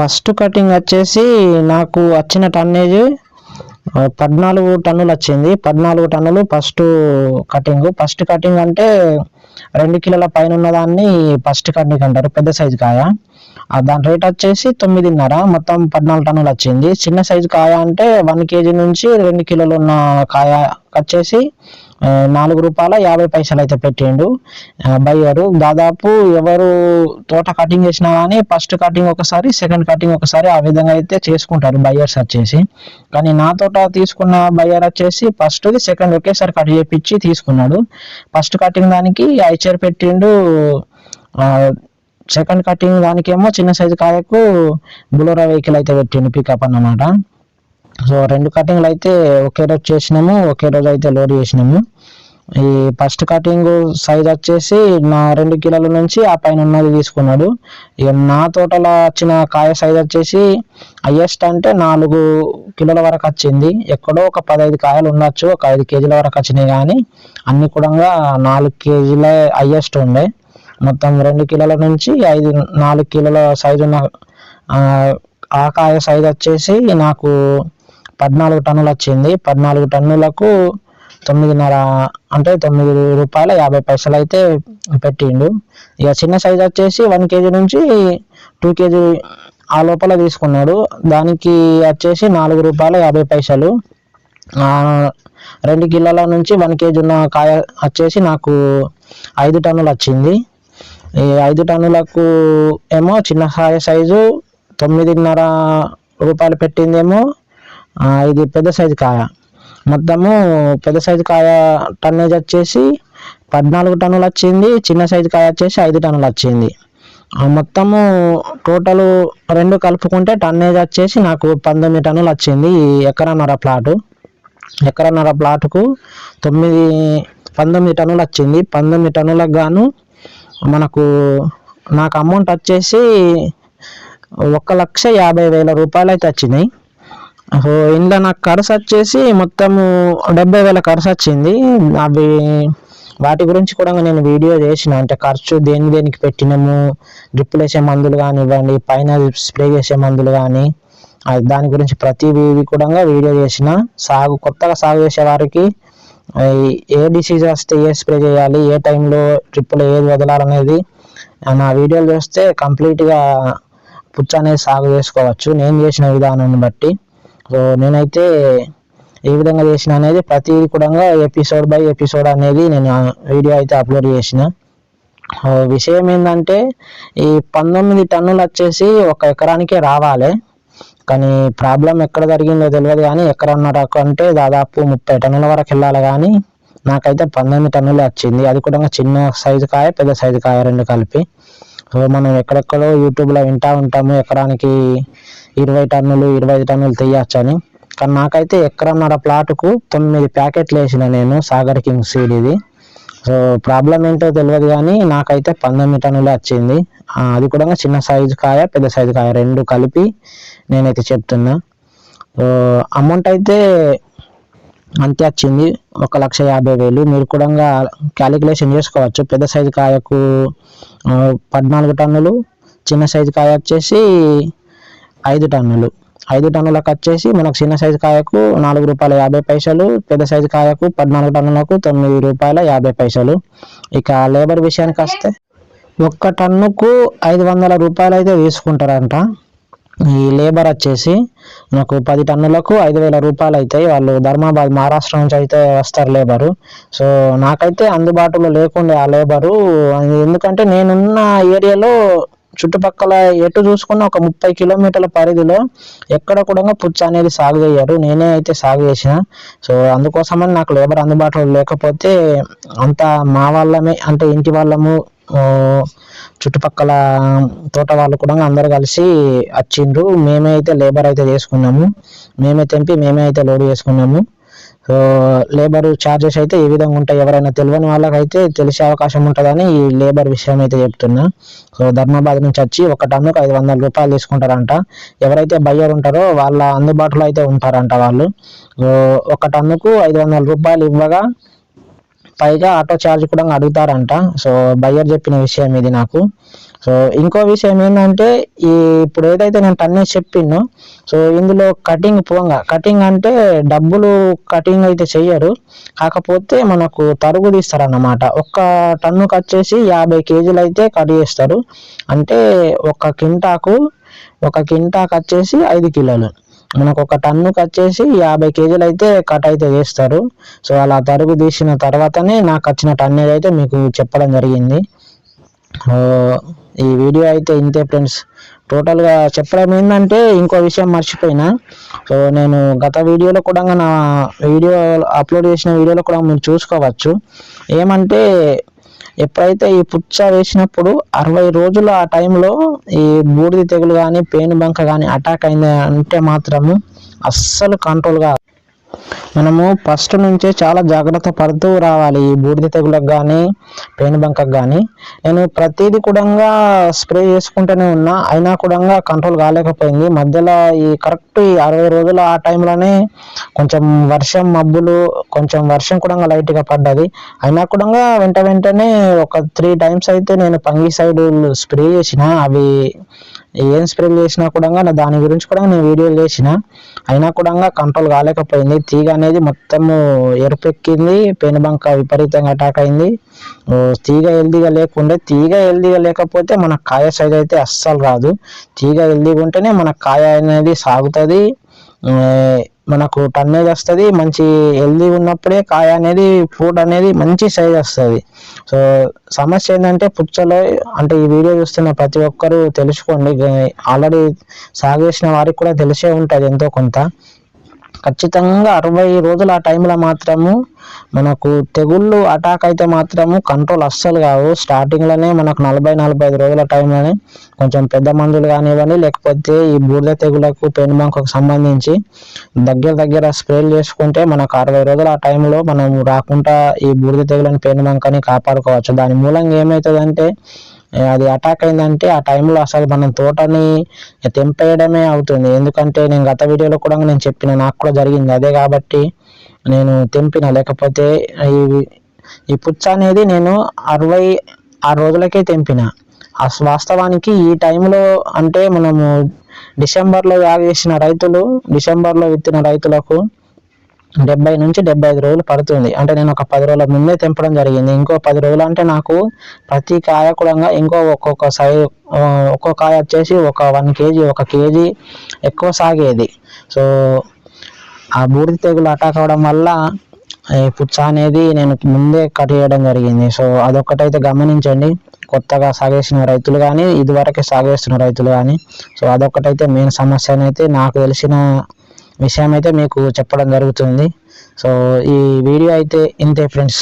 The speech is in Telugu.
ఫస్ట్ కటింగ్ వచ్చేసి నాకు వచ్చిన టన్నేజ్ పద్నాలుగు టన్నులు వచ్చింది. పద్నాలుగు టన్నులు ఫస్ట్ కటింగ్. ఫస్ట్ కటింగ్ అంటే రెండు కిలోల పైన ఉన్నదాన్ని ఫస్ట్ కటింగ్ అంటారు పెద్ద సైజు కాయ. దాని రేట్ వచ్చేసి తొమ్మిదిన్నర మొత్తం పద్నాలుగు టన్నులు వచ్చింది. చిన్న సైజు కాయ అంటే వన్ కేజీ నుంచి రెండు కిలోలు ఉన్న కాయ వచ్చేసి నాలుగు రూపాయల యాభై పైసలు అయితే పెట్టిండు. బయ్యరు దాదాపు ఎవరు తోట కటింగ్ చేసినా కానీ ఫస్ట్ కటింగ్ ఒకసారి సెకండ్ కటింగ్ ఒకసారి ఆ విధంగా అయితే చేసుకుంటారు బయ్యర్స్ వచ్చేసి. కానీ నా తోట తీసుకున్న బయ్యర్ వచ్చేసి ఫస్ట్ సెకండ్ ఒకేసారి కట్ చేపించి తీసుకున్నాడు. ఫస్ట్ కటింగ్ దానికి ఐచర్ పెట్టిండు. సెకండ్ కటింగ్ దానికేమో చిన్న సైజు కాయకు బులోరా వెహికల్ అయితే పెట్టిండు పికప్ అన్నమాట. సో రెండు కటింగ్లు అయితే ఒకే రోజు చేసినాము ఒకే రోజు అయితే లోడ్ చేసినాము. ఈ ఫస్ట్ కటింగ్ సైజ్ వచ్చేసి నా రెండు కిలోల నుంచి ఆ పైన ఉన్నది తీసుకున్నాడు. ఇక నా తోటలో వచ్చిన కాయ సైజ్ వచ్చేసి హయ్యెస్ట్ అంటే నాలుగు కిలోల వరకు వచ్చింది. ఎక్కడో ఒక పదహైదు కాయలు ఉండొచ్చు ఒక ఐదు కేజీల వరకు వచ్చినాయి కానీ అన్ని కూడా నాలుగు కేజీల హయ్యెస్ట్ ఉండే. మొత్తం రెండు కిలోల నుంచి ఐదు నాలుగు కిలోల సైజు ఉన్న ఆ, ఆ కాయ సైజ్ వచ్చేసి నాకు పద్నాలుగు టన్నులు వచ్చింది. పద్నాలుగు టన్నులకు తొమ్మిదిన్నర అంటే తొమ్మిది రూపాయల యాభై పైసలు అయితే పెట్టిండు. ఇక చిన్న సైజ్ వచ్చేసి వన్ కేజీ నుంచి టూ కేజీ ఆ లోపల తీసుకున్నాడు. దానికి వచ్చేసి నాలుగు రూపాయల యాభై పైసలు. రెండు కిలోల నుంచి వన్ కేజీ ఉన్న కాయ వచ్చేసి నాకు ఐదు టన్నులు వచ్చింది. ఈ ఐదు టన్నులకు ఏమో చిన్న కాయ సైజు తొమ్మిదిన్నర రూపాయలు పెట్టిందేమో. ఇది పెద్ద సైజు కాయ. మొత్తము పెద్ద సైజు కాయ టన్నేజ్ వచ్చేసి పద్నాలుగు టన్నులు వచ్చింది చిన్న సైజు కాయ వచ్చేసి ఐదు టన్నులు వచ్చింది. ఆ మొత్తము టోటల్ రెండు కలుపుకుంటే టన్నేజ్ వచ్చేసి నాకు పంతొమ్మిది టన్నులు వచ్చింది ఈ ఎకరన్నర ప్లాటు. ఎకరన్నర ప్లాటుకు తొమ్మిది పంతొమ్మిది టన్నులు వచ్చింది. పంతొమ్మిది టన్నులకు గాను మనకు నాకు అమౌంట్ వచ్చేసి ఒక లక్ష యాభై వేల రూపాయలు అయితే వచ్చినాయి. సో ఇందులో నాకు ఖర్చు వచ్చేసి మొత్తము డెబ్బై వేల ఖర్చు వచ్చింది. అవి వాటి గురించి కూడా నేను వీడియో చేసిన. అంటే ఖర్చు దేని దేనికి పెట్టినాము డ్రిప్పులు వేసే మందులు కానివ్వండి పైన స్ప్రే చేసే మందులు కానీ అది దాని గురించి ప్రతి కూడా వీడియో చేసిన. సాగు కొత్తగా సాగు చేసే వారికి ఏ డిసీజ్ వస్తే ఏ స్ప్రే చేయాలి ఏ టైంలో ట్రిప్పులు ఏది వదలాలనేది నా వీడియోలు చూస్తే కంప్లీట్గా పుచ్చ అనేది సాగు చేసుకోవచ్చు. నేను చేసిన విధానాన్ని బట్టి. సో నేనైతే ఏ విధంగా చేసిన అనేది ప్రతి కూడా ఎపిసోడ్ బై ఎపిసోడ్ అనేది నేను వీడియో అయితే అప్లోడ్ చేసిన. విషయం ఏంటంటే ఈ పంతొమ్మిది టన్నులు వచ్చేసి ఒక ఎకరానికే రావాలి. కానీ ప్రాబ్లం ఎక్కడ జరిగిందో తెలియదు కానీ ఎకరన్నర అంటే దాదాపు ముప్పై టన్నుల వరకు వెళ్ళాలి కానీ నాకైతే పంతొమ్మిది టన్నులు వచ్చింది. అది కూడా చిన్న సైజు కాయ పెద్ద సైజు కాయ రెండు కలిపి. మనం ఎక్కడెక్కడో యూట్యూబ్లో వింటూ ఉంటాము ఎకరానికి ఇరవై టన్నులు ఇరవై ఐదు టన్నులు అని. కానీ నాకైతే ఎకరన్నర ప్లాట్కు తొమ్మిది ప్యాకెట్లు వేసిన నేను సాగర్ కింగ్ సీడ్ ఇది. సో ప్రాబ్లం ఏంటో తెలియదు కానీ నాకైతే పంతొమ్మిది టన్నులే వచ్చింది. అది కూడా చిన్న సైజు కాయ పెద్ద సైజు కాయ రెండు కలిపి నేనైతే చెప్తున్నా. సో అమౌంట్ అయితే అంతే వచ్చింది ఒక లక్ష యాభై వేలు. మీరు కూడా క్యాలిక్యులేషన్ చేసుకోవచ్చు. పెద్ద సైజు కాయకు పద్నాలుగు టన్నులు చిన్న సైజు కాయ వచ్చేసి ఐదు టన్నులు. ఐదు టన్నులకు వచ్చేసి మనకు చిన్న సైజు కాయకు నాలుగు రూపాయల యాభై పైసలు పెద్ద సైజు కాయకు పద్నాలుగు టన్నులకు తొమ్మిది రూపాయల యాభై పైసలు. ఇక లేబర్ విషయానికి వస్తే ఒక్క టన్నుకు ఐదు వందల రూపాయలు అయితే తీసుకుంటారంట ఈ లేబర్ వచ్చేసి నాకు పది టన్నులకు ఐదు వేల రూపాయలు అవుతాయి వాళ్ళు ధర్మాబాద్ మహారాష్ట్ర నుంచి అయితే వస్తారు లేబరు సో నాకైతే అందుబాటులో లేకుండే ఆ లేబరు ఎందుకంటే నేనున్న ఏరియాలో చుట్టుపక్కల ఎటు చూసుకున్న ఒక ముప్పై కిలోమీటర్ల పరిధిలో ఎక్కడ కూడా పుచ్చ అనేది సాగు చేయరు. నేనే అయితే సాగు చేసిన. సో అందుకోసమని నాకు లేబర్ అందుబాటులో లేకపోతే అంత మా వాళ్ళమే అంటే ఇంటి వాళ్ళము చుట్టుపక్కల తోట వాళ్ళు కూడా అందరు కలిసి వచ్చిండ్రు. మేమే అయితే లేబర్ అయితే చేసుకున్నాము. మేమే తెంపి మేమే అయితే లోడ్ చేసుకున్నాము. సో లేబర్ ఛార్జెస్ అయితే ఈ విధంగా ఉంటాయి. ఎవరైనా తెలియని వాళ్ళకైతే తెలిసే అవకాశం ఉంటుందని ఈ లేబర్ విషయం అయితే చెప్తున్నా. సో ధర్మాబాద్ నుంచి వచ్చి ఒక టన్నుకు ఐదు వందల రూపాయలు తీసుకుంటారంట. ఎవరైతే బయ్యర్ ఉంటారో వాళ్ళ అందుబాటులో అయితే ఉంటారంట వాళ్ళు. ఒక టన్నుకు ఐదు వందల రూపాయలు ఇవ్వగా పైగా ఆటో ఛార్జ్ కూడా అడుగుతారంట. సో బయ్యర్ చెప్పిన విషయం ఇది నాకు. సో ఇంకో విషయం ఏంటంటే ఈ ఇప్పుడు ఏదైతే నేను టన్నేజ్ చెప్పిందో సో ఇందులో కటింగ్ పోంగా. కటింగ్ అంటే డబ్బులు కటింగ్ అయితే చెయ్యరు. కాకపోతే మనకు తరుగు తీస్తారన్నమాట. ఒక్క టన్నుకి వచ్చేసి యాభై కేజీలు అయితే కట్ చేస్తారు. అంటే ఒక కింటాకు ఒక కింటాకు వచ్చేసి ఐదు కిలోలు. మనకు ఒక టన్నుకి వచ్చేసి యాభై కేజీలు అయితే కట్ అయితే చేస్తారు. సో అలా తరుగు తీసిన తర్వాతనే నాకు వచ్చిన టన్నేజ్ అయితే మీకు చెప్పడం జరిగింది. ఈ వీడియో అయితే ఇంతే ఫ్రెండ్స్. టోటల్గా చెప్పడం ఏంటంటే ఇంకో విషయం మర్చిపోయినా. సో నేను గత వీడియోలో కూడా నా వీడియో అప్లోడ్ చేసిన వీడియోలో కూడా మీరు చూసుకోవచ్చు. ఏమంటే ఎప్పుడైతే ఈ పుచ్చ వేసినప్పుడు అరవై రోజుల ఆ టైంలో ఈ బూడిద తెగులు కానీ పేను బంక కానీ అటాక్ అయింది అంటే మాత్రము అస్సలు కంట్రోల్గా మనము ఫస్ట్ నుంచే చాలా జాగ్రత్త పడుతూ రావాలి. బూడిద తెగులకు కానీ పేను బంకకు కానీ నేను ప్రతిదీ కూడా స్ప్రే చేసుకుంటూనే ఉన్నా. అయినా కూడా కంట్రోల్ కాలేకపోయింది. మధ్యలో ఈ కరెక్ట్ ఈ అరవై రోజుల ఆ టైంలోనే కొంచెం వర్షం మబ్బులు కొంచెం వర్షం కూడా లైట్గా పడ్డది. అయినా కూడా వెంట వెంటనే ఒక త్రీ టైమ్స్ అయితే నేను పంగి సైడ్ స్ప్రే చేసిన. అవి ఏం స్ప్రే చేసినా కూడా దాని గురించి కూడా నేను వీడియోలు చేసిన. అయినా కూడా కంట్రోల్ కాలేకపోయింది. తీగ అనేది మొత్తము ఎరుపెక్కింది పెనుబంక విపరీతంగా అటాక్ అయింది. తీగ హెల్దీగా లేకుండే తీగ హెల్దీగా లేకపోతే మన కాయ సైజ్ అయితే అస్సలు రాదు. తీగ హెల్దీగా ఉంటేనే మన కాయ అనేది సాగుతుంది. మనకు టన్నేజ్ వస్తుంది మంచి హెల్దీ ఉన్నప్పుడే కాయ అనేది ఫ్రూట్ అనేది మంచి సైజ్ వస్తుంది. సో సమస్య ఏంటంటే పుచ్చలో అంటే ఈ వీడియో చూస్తున్న ప్రతి ఒక్కరూ తెలుసుకోండి. ఆల్రెడీ సాగు చేసిన వారికి కూడా తెలిసే ఉంటుంది ఎంతో కొంత. ఖచ్చితంగా అరవై రోజుల ఆ టైంలో మాత్రము మనకు తెగుళ్ళు అటాక్ అయితే మాత్రము కంట్రోల్ అస్సలు కావు. స్టార్టింగ్లోనే మనకు నలభై నలభై ఐదు రోజుల టైంలోనే కొంచెం పెద్ద మందులు కానివ్వండి లేకపోతే ఈ బూడిద తెగులకు పెనుబంకకు సంబంధించి దగ్గర దగ్గర స్ప్రేలు చేసుకుంటే మనకు అరవై రోజుల ఆ టైంలో మనం రాకుండా ఈ బూడిద తెగులని పెనుబంకని కాపాడుకోవచ్చు. దాని మూలంగా ఏమవుతుందంటే అది అటాక్ అయిందంటే ఆ టైంలో అసలు మనం తోటని తెంపేయడమే అవుతుంది. ఎందుకంటే నేను గత వీడియోలో కూడా నేను చెప్పిన నాకు కూడా జరిగింది అదే కాబట్టి నేను తెంపిన. లేకపోతే ఈ ఈ పుచ్చ అనేది నేను అరవై ఆరు రోజులకే తెంపిన. ఆ వాస్తవానికి ఈ టైంలో అంటే మనము డిసెంబర్లో యాగ చేసిన రైతులు డిసెంబర్లో విత్తిన రైతులకు డెబ్బై నుంచి డెబ్బై ఐదు రోజులు పడుతుంది. అంటే నేను ఒక పది రోజుల ముందే తెంపడం జరిగింది. ఇంకో పది రోజులు అంటే నాకు ప్రతి కాయ కూడా ఇంకో ఒక్కొక్క సై ఒక్కో కాయ వచ్చేసి ఒక వన్ కేజీ ఒక కేజీ ఎక్కువ సాగేది. సో ఆ బూడిద తెగులు అటాక్ అవ్వడం వల్ల ఈ పుచ్చ అనేది నేను ముందే కట్ చేయడం జరిగింది. సో అదొక్కటైతే గమనించండి. కొత్తగా సాగేసిన రైతులు కానీ ఇదివరకే సాగేస్తున్న రైతులు కానీ సో అదొక్కటైతే మెయిన్ సమస్య అయితే నాకు తెలిసిన విషయం అయితే మీకు చెప్పడం జరుగుతుంది. సో ఈ వీడియో అయితే ఇంతే ఫ్రెండ్స్.